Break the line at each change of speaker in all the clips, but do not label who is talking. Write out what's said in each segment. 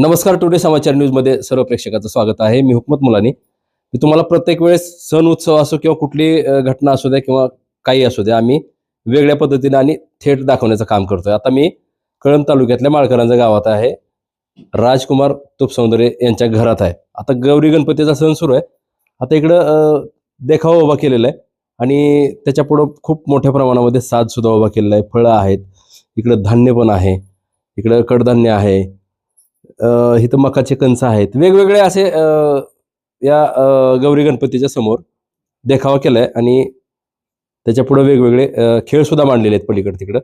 नमस्कार टुडे समाचार न्यूजमध्ये सर्व प्रेक्षकाचं स्वागत आहे. मी हुकमत मुलानी. मी तुम्हाला प्रत्येक वेळेस सण उत्सव असो किंवा कुठली घटना असू द्या किंवा काही असू द्या आम्ही वेगळ्या पद्धतीने आणि थेट दाखवण्याचं काम करतोय. आता मी कळंब तालुक्यातल्या माळकरांच्या गावात आहे. राजकुमार तुपसौंदर्य यांच्या घरात आहे. आता गौरी गणपतीचा सण सुरू आहे. आता इकडं देखावा उभा केलेला आहे आणि त्याच्या पुढं खूप मोठ्या प्रमाणामध्ये साज सुद्धा उभा केलेला आहे. फळं आहेत. इकडं धान्य पण आहे. इकडं कडधान्य आहे. इथं मकाचे कंच आहेत. वेगवेगळे असे या गौरी गणपतीच्या समोर देखावा केलाय आणि त्याच्या पुढे वेगवेगळे खेळ सुद्धा मांडलेले आहेत पलीकडे तिकडं.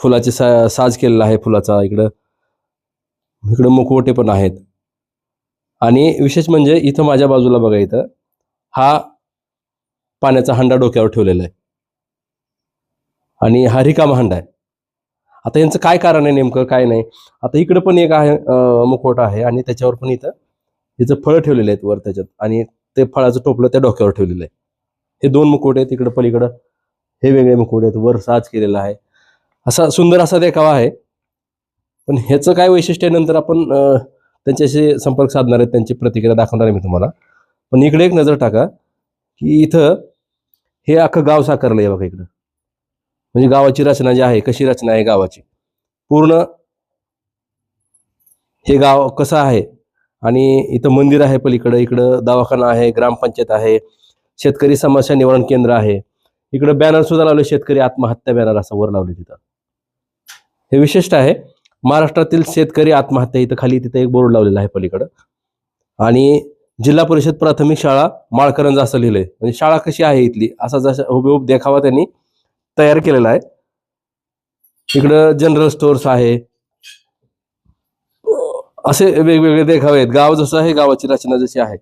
फुलाचे सा साज केलेला आहे फुलाचा इकडं. इकडं मुखवटे पण आहेत. आणि विशेष म्हणजे इथं माझ्या बाजूला बघा इथं हा पाण्याचा हंडा डोक्यावर ठेवलेला आहे. आणि हा रिकामा हंडा आहे. आता यांचं काय कारण आहे नेमकं काय नाही? आता इकडं पण एक आहे मुखवट आहे आणि त्याच्यावर पण इथं इथं फळं ठेवलेले आहेत वर त्याच्यात आणि ते फळाचं टोपलं त्या डोक्यावर ठेवलेलं आहे. हे दोन मुखवट आहेत इकडं पलीकडं हे वेगळे मुखवटे आहेत वर साज केलेला आहे. असा सुंदर असा देखावा आहे. पण ह्याचं काय वैशिष्ट्य आहे नंतर आपण त्यांच्याशी संपर्क साधणार आहेत त्यांची प्रतिक्रिया दाखवणार आहे मी तुम्हाला. पण इकडे एक नजर टाका की इथं हे अख्खं गाव साकारलं आहे बघा इकडं. म्हणजे गावाची रचना जी आहे कशी रचना आहे गावाची? पूर्ण हे गाव कसं आहे? आणि इथं मंदिर आहे पलीकडं इकडं दवाखाना आहे ग्रामपंचायत आहे शेतकरी समस्या निवारण केंद्र आहे. इकडं बॅनर सुद्धा लावले शेतकरी आत्महत्या बॅनर असं वर लावले तिथं. हे विशिष्ट आहे. महाराष्ट्रातील शेतकरी आत्महत्या इथं खाली तिथं एक बोर्ड लावलेला आहे पलीकडं. आणि जिल्हा परिषद प्राथमिक शाळा माळकरंज असं लिहिलंय. म्हणजे शाळा कशी आहे इथली? असा जसा हुबेहूब देखावा त्यांनी. तयार केलेला आहे. इकडं जनरल स्टोअर्स आहे. असे वेगवेगळे देखावे आहेत. गाव जसं आहे गावाची रचना जशी आहे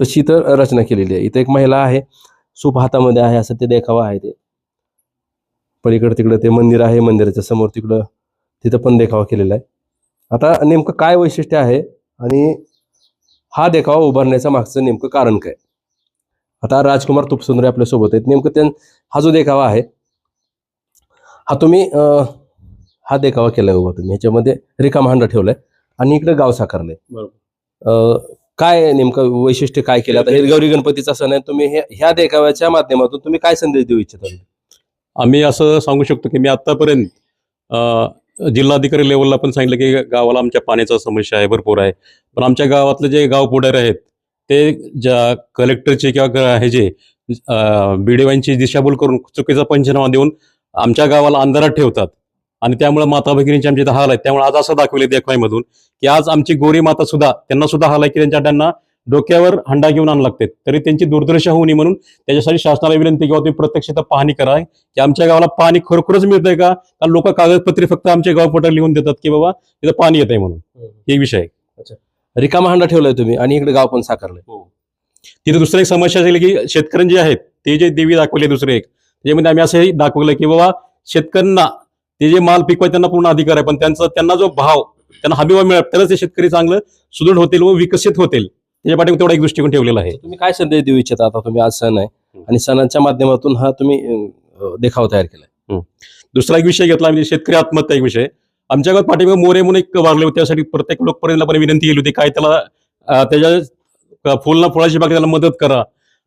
तशी तर रचना केलेली आहे. इथे एक महिला आहे सूप हातामध्ये आहे असं ते देखावा आहे ते. पलीकडे तिकडं ते मंदिर आहे मंदिराच्या समोर तिकडं तिथं पण देखावा केलेला आहे. आता नेमकं काय वैशिष्ट्य आहे आणि हा देखावा उभारण्याचं मागचं नेमकं कारण काय? आता राजकुमार तुपसुंदरे आपल्यासोबत आहेत. नेमकं त्यां हा जो देखावा आहे हा तुम्ही हा देखावा केलाय उभा तुम्ही. ह्याच्यामध्ये रिकामा हांडा ठेवलाय आणि इकडे गाव साकारलंय. काय नेमकं वैशिष्ट्य काय केलं? आता हे गौरी गणपतीचा सण आहे तुम्ही हे- ह्या देखाव्याच्या माध्यमातून तुम्ही काय संदेश देऊ इच्छिता?
आम्ही असं सांगू शकतो की मी आतापर्यंत जिल्हाधिकारी लेवलला पण सांगितलं की गावाला आमच्या पाण्याचा समस्या आहे भरपूर आहे. पण आमच्या गावातले जे गाव पुढारी आहेत ते ज्या कलेक्टरचे किंवा हे जे बीडीवांची दिशाभूल करून चुकीचा पंचनामा देऊन आमच्या गावाला अंधारात ठेवतात. आणि त्यामुळे माता भगिनींचे आमचे हाल आहेत त्यामुळे आज असं दाखवले देखाव्यामधून की आज आमची गोरी माता सुद्धा त्यांना सुद्धा हाल आहे की त्यांच्या त्यांना डोक्यावर हंडा घेऊन आणू लागतात तरी त्यांची दुर्दशा होऊ नये म्हणून त्याच्यासाठी शासनाला विनंती किंवा तुम्ही प्रत्यक्ष पाहणी करा. की आमच्या गावाला पाणी खरोखरच मिळतंय का? कारण लोक कागदपत्रे फक्त आमच्या गावपटाला लिहून देतात की बाबा तिथं पाणी येत आहे म्हणून हे विषय आहे.
रिकामा हांडा ठेवलाय तुम्ही आणि इकडे गाव पण साकारलंय.
तिथे दुसरी एक समस्या असेल की शेतकऱ्यांचे जे आहेत ते जे देवी दाखवले दुसरे एक त्याच्यामध्ये आम्ही असंही दाखवलं की बाबा शेतकऱ्यांना ते जे माल पिकवाय त्यांना पूर्ण अधिकार आहे पण त्यांचा त्यांना जो भाव त्यांना हमी मिळाला तरच ते शेतकरी चांगलं सुदृढ होतील व विकसित होतील. त्याच्या पाठी तेवढा एक दृष्टिकोन ठेवलेला आहे.
तुम्ही काय संदेश देऊ इच्छिता? आता तुम्ही आज सण आहे आणि सणाच्या माध्यमातून हा तुम्ही देखावा तयार केलाय.
दुसरा एक विषय घेतला म्हणजे शेतकरी आत्महत्या एक विषय. आमच्या गावात पाठीमागे मोरे म्हणून एक वारले होते त्यासाठी प्रत्येक लोकपर्यंत आपण विनंती केली होती काय त्याला त्याच्या फुलना फुळाची बाग त्याला मदत करा.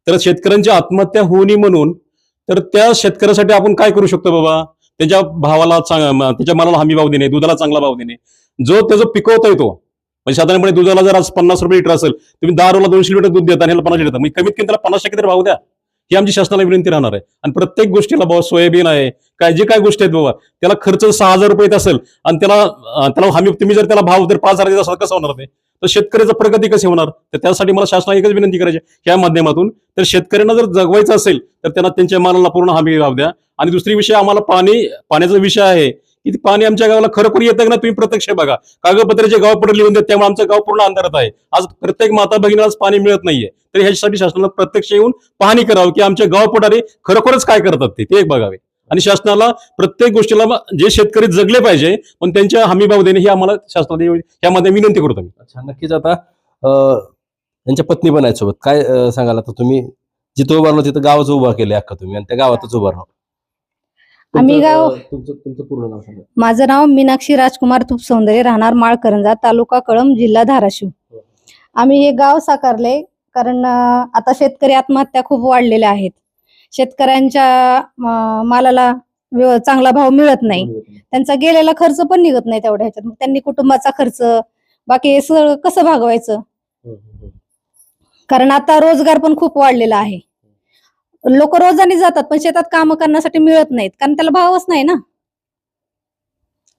तर शेतकऱ्यांची आत्महत्या होऊ नये म्हणून तर त्या शेतकऱ्यासाठी आपण काय करू शकतो बाबा? त्याच्या भावाला त्याच्या मालाला हमी भाव देणे दुधाला चांगला भाव देणे. जो त्याचं पिकवता येतो म्हणजे साधारणपणे दुधाला जर आज पन्नास रुपये लिटर असेल तुम्ही दहा रुपयाला दोनशे लिटर दूध देता आणि पन्नास लिटर म्हणजे कमीत कमी त्याला पन्नास टक्के तरी भाव द्या. ही आमची शासनाला विनंती राहणार आहे. आणि प्रत्येक गोष्टीला बाबा सोयाबीन आहे काय जे काय गोष्टी आहेत बाबा त्याला खर्च सहा हजार रुपये असेल आणि त्याला त्याला हमी तुम्ही जर त्याला भाव जर पाच हजार देत असाल कसं होणार ते? तर शेतकऱ्याचं प्रगती कशी होणार? तर त्यासाठी मला शासनाला एकच विनंती करायची या माध्यमातून तर शेतकऱ्यांना जर जगवायचं असेल तर त्यांना त्यांच्या मालाला पूर्ण हमी भाव द्या. आणि दुसरी विषय आम्हाला पाणी पाण्याचा विषय आहे. की पाणी आमच्या गावाला खरोखर येतं की ना तुम्ही प्रत्यक्ष बघा. कागदपत्राचे गाव पडले लिहून देत त्यामुळे आमचं गाव पूर्ण अंधारात आहे. आज प्रत्येक माता भगिनीला पाणी मिळत नाहीये. तर ह्याच्यासाठी शासनाला प्रत्यक्ष येऊन पाहणी करावं की आमच्या गाव पुढारी खरोखरच काय करतात ते ते एक बघावे. आणि शासनाला प्रत्येक गोष्टीला जे शेतकरी जगले पाहिजे पण त्यांच्या हमी भाव देणे ही आम्हाला शासनाने यामध्ये विनंती करतो मी.
अच्छा नक्कीच आता त्यांच्या पत्नी पण आहेत सोबत. काय सांगाल आता तुम्ही? जिथं उभारलो तिथं गावाचं उभा केले अख्खा तुम्ही आणि त्या गावातच उभा
आम्ही गाव-
अ, तुमचं तुमचं पूर्ण नाव सांगा.
माझं नाव मीनाक्षी राजकुमार तुप सौंदर्य राहणार माळकरंजा तालुका कळंब जिल्हा धाराशिव. आम्ही हे गाव साकारले कारण आता शेतकरी आत्महत्या खूप वाढलेल्या आहेत. शेतकऱ्यांच्या मालाला चांगला भाव मिळत नाही. त्यांचा गेलेला खर्च पण निघत नाही तेवढ्या ह्याच्यात. मग त्यांनी कुटुंबाचा खर्च बाकी हे सगळं कसं भागवायचं. कारण आता रोजगार पण खूप वाढलेला आहे. लोक रोजाने जातात पण शेतात काम करण्यासाठी मिळत नाहीत कारण त्याला भावच नाही ना.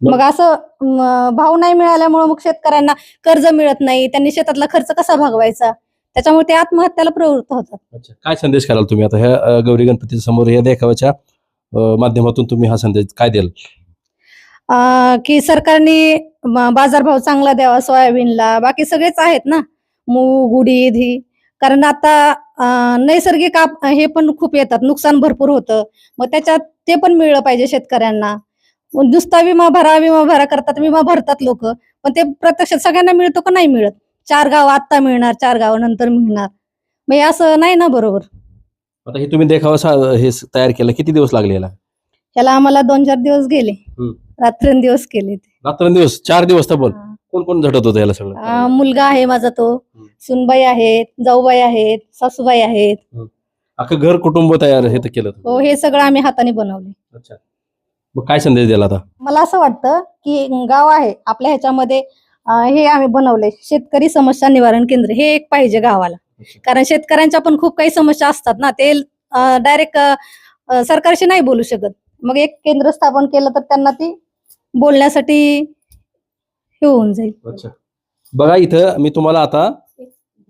मग-
असं भाव नाही मिळाल्यामुळे मग शेतकऱ्यांना कर्ज मिळत नाही त्यांनी शेतातला खर्च कसा भागवायचा? त्याच्यामुळे ते आत्महत्याला प्रवृत्त होतात.
अच्छा काय संदेश कराल तुम्ही आता? ह्या गौरी गणपतीच्या समोर या देखाव्याच्या माध्यमातून तुम्ही हा संदेश काय द्याल?
की सरकारने बाजारभाव चांगला द्यावा सोयाबीनला बाकी सगळेच आहेत ना. मूग उडीद ही. कारण आता नैसर्गिक आप हे पण खूप येतात. नुकसान भरपूर होतं. मग त्याच्यात ते पण मिळलं पाहिजे शेतकऱ्यांना. नुसता विमा भरा विमा भरा करतात विमा भरतात लोक. पण ते प्रत्यक्षात सगळ्यांना मिळतो का नाही मिळत? चार गाव आत्ता मिळणार चार गाव नंतर मिळणार. मग हे असं नाही ना बरोबर?
आता हे तुम्ही देखावा हे तयार केला. किती दिवस लागले याला?
ह्याला आम्हाला दोन चार दिवस गेले. रात्रंदिवस केले ते.
रात्रंदिवस चार दिवस तर बोल. कोण कोण झटत होतं याला सगळं?
अं, मुलगा आहे माझा तो. सुनबाई आहेत जाऊबाई आहेत सासूबाई आहेत.
अख्खं घर कुटुंब तयार हे तर केलं
हो हे सगळं आम्ही हाताने बनवले.
अच्छा. मग काय संदेश द्याल आता?
मला असं वाटतं की गाव आहे आपल्या ह्याच्यामध्ये अं, हे आम्ही बनवले. शेतकरी समस्या निवारण केंद्र हे एक पाहिजे गावाला. कारण शेतकऱ्यांच्या पण खूप काही समस्या असतात ना ते डायरेक्ट सरकारशी नाही बोलू शकत. मग एक केंद्र स्थापन केलं तर त्यांना ती बोलण्यासाठी हे होऊन जाईल.
अच्छा. बघा इथं मी तुम्हाला आता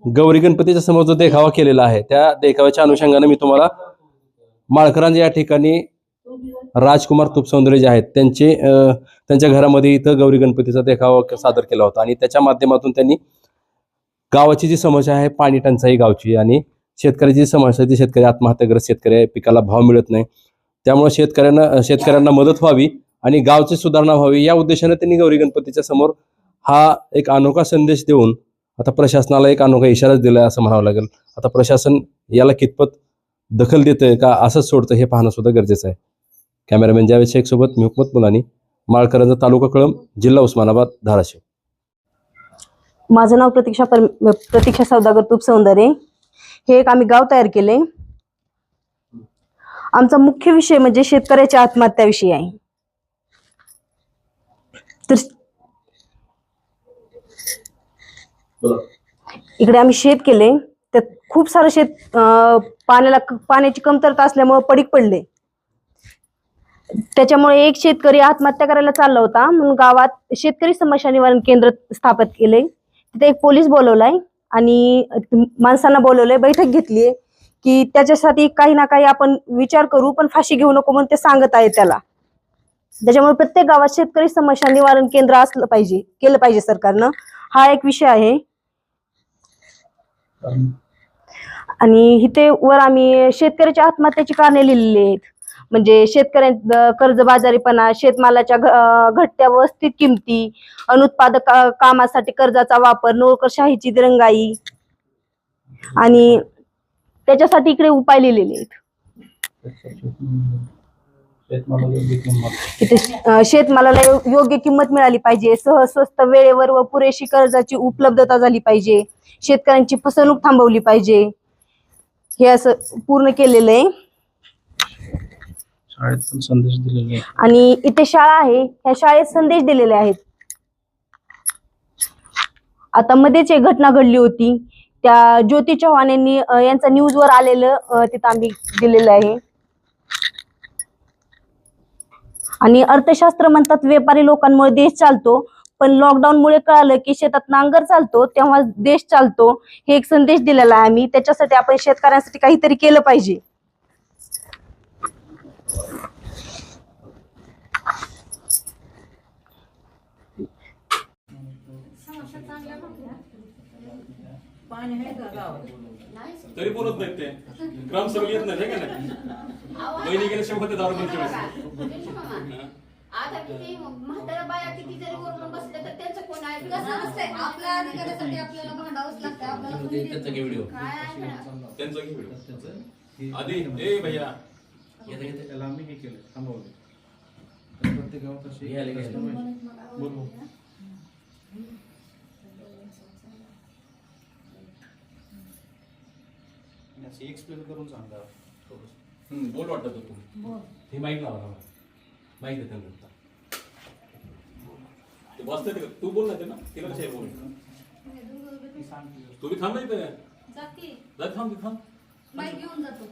गौरी गणपतीच्या समोर जो देखावा केलेला आहे त्या देखाव्याच्या अनुषंगाने मी तुम्हाला माळकरांच्या या ठिकाणी राजकुमार तुपसौंदर्य जे आहेत त्यांचे त्यांच्या घरामध्ये इथं गौरी गणपतीचा देखावा सादर केला होता. आणि त्याच्या माध्यमातून त्यांनी गावाची जी समस्या आहे पाणी टंचाई गावची आणि शेतकऱ्याची जी समस्या आहे ती शेतकरी आत्महत्याग्रस्त शेतकरी आहे पिकाला भाव मिळत नाही. त्यामुळे शेतकऱ्यांना शेतकऱ्यांना मदत व्हावी आणि गावची सुधारणा व्हावी या उद्देशाने त्यांनी गौरी गणपतीच्या समोर हा एक अनोखा संदेश देऊन आता प्रशासनाला एक अनोखा इशाराच दिला असं म्हणावं लागेल. आता प्रशासन याला कितपत दखल देतंय का असंच सोडतं हे पाहणं सुद्धा गरजेचं आहे. कॅमेरामॅन जावेद शेख सोबत मी हुकमत मुलानी माळकरांचा तालुका कळम जिल्हा उस्मानाबाद धाराशिव.
माझं नाव प्रतीक्षा पर प्रतीक्षा सौदागर तूप सौंदर्य. हे एक आम्ही गाव तयार केले आमचा मुख्य विषय म्हणजे शेतकऱ्याच्या आत्महत्याविषयी आहे. तर इकडे आम्ही शेत केले. त्यात खूप सारं शेत पाण्याला पाण्याची कमतरता असल्यामुळे पडीक पडले. त्याच्यामुळे एक शेतकरी आत्महत्या करायला चालला होता. म्हणून गावात शेतकरी समस्या निवारण केंद्र स्थापित केले. तिथे एक पोलीस बोलवलाय आणि माणसांना बोलवलंय बैठक घेतलीये की त्याच्यासाठी काही ना काही आपण विचार करू पण फाशी घेऊ नको म्हणून ते सांगत आहे त्याला. त्याच्यामुळे प्रत्येक गावात शेतकरी समस्या निवारण केंद्र असलं पाहिजे केलं पाहिजे सरकारनं. हा एक विषय आहे. आणि इथे वर आम्ही शेतकऱ्याच्या आत्महत्याची कारणे लिहिलेली आहेत. म्हणजे शेतकऱ्यां कर्जबाजारीपणा शेतमालाच्या घटत्या व किमती अनुत्पादक कामासाठी कर्जाचा वापर नोकरशाहीची दिरंगाई आणि त्याच्यासाठी इकडे उपाय लिहिलेले आहेत. इथे शेतमालाला योग्य किंमत मिळाली पाहिजे. सहज स्वस्त वेळेवर व पुरेशी कर्जाची उपलब्धता झाली पाहिजे. शेतकऱ्यांची फसवणूक थांबवली पाहिजे. हे असं पूर्ण केलेलं आहे.
शाळेत पण संदेश दिलेले
आणि इथे शाळा आहे. ह्या शाळेत संदेश दिलेले आहेत. आता मध्येच एक घटना घडली होती. त्या ज्योती चव्हाण यांनी यांचा न्यूजवर आलेलं तिथं आम्ही दिलेलं आहे. आणि अर्थशास्त्र म्हणतात व्यापारी लोकांमुळे देश चालतो पण लॉकडाऊन मुळे कळालं की शेतात नांगर चालतो तेव्हा देश चालतो. हे एक संदेश दिलेला आहे आम्ही. त्याच्यासाठी आपण शेतकऱ्यांसाठी काहीतरी केलं पाहिजे.
तरी बोलत नाहीत ते. ग्रामसभा येत नाही?
आता किती म्हातारा बाया किती जरी वरून बसल्या तर त्यांचं कोण आहे
कसं नसतंय आपल्या अधिकारासाठी आपल्याला भांडावंच लागतं आपल्याला कोणी देत नाही.
काय
त्यांचा घे व्हिडिओ आधी ए भैया
त्याला आम्ही हे केलं थांबवलं प्रत्येक गावात असे आणि असं एक्सप्लेन करून सांगा थोडंसं.
बोल वाटत तू हे माईक लावा माईक देते नंतर
ते बसते ते- तू बोल ना ते तिला कशा बोल? तुम्ही थांब नाही
जाती
थांब थांब.
माईक घेऊन जातो.